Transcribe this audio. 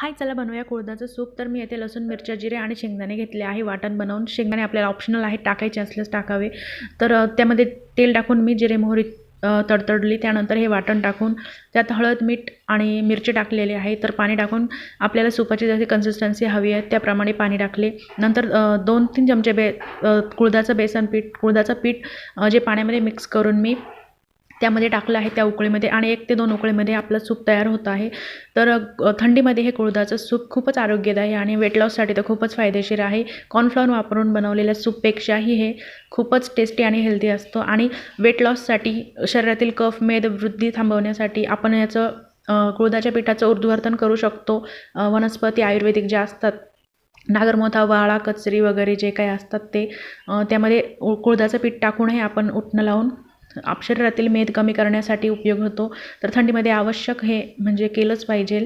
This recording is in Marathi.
हाय चला बनवूया कुळदाचं सूप. तर मी येथे लसूण मिरच्या जिरे आणि शेंगदाणे घेतले आहे. वाटण बनवून शेंगदाणे आपल्याला ऑप्शनल आहे टाकायचे असल्यास टाकावे. तर त्यामध्ये तेल टाकून मी जिरे मोहरी तडतडली. त्यानंतर हे वाटण टाकून त्यात हळद मीठ आणि मिरची टाकलेली आहे. तर पाणी टाकून आपल्याला सुपाची जशी कन्सिस्टन्सी हवी आहे त्याप्रमाणे पाणी टाकले. नंतर दोन तीन चमचे बे कुळदाचं बेसन पीठ कुळदाचं पीठ जे पाण्यामध्ये मिक्स करून मी त्यामध्ये टाकलं आहे त्या उकळीमध्ये आणि एक ते दोन उकळीमध्ये आपलं सूप तयार होत आहे. तर थंडीमध्ये हे कुळदाचं सूप खूपच आरोग्यदायी आणि वेट लॉससाठी तर खूपच फायदेशीर आहे. कॉर्नफ्लॉवर वापरून बनवलेल्या सूपपेक्षाही हे खूपच टेस्टी आणि हेल्दी असतो आणि वेट लॉससाठी शरीरातील कफ मेद वृद्धी थांबवण्यासाठी आपण याचं कुळदाच्या पिठाचं ऊर्ध्ववर्तन करू शकतो. वनस्पती आयुर्वेदिक ज्या असतात नागरमोथा वाळा कचरी वगैरे जे काही असतात ते त्यामध्ये उ- कुळदाचं पीठ टाकूनही आपण उठणं लावून आप शरीरातील मेद कमी करण्यासाठी उपयोग होतो. तर थंडीमध्ये आवश्यक हे म्हणजे केलंच पाहिजे.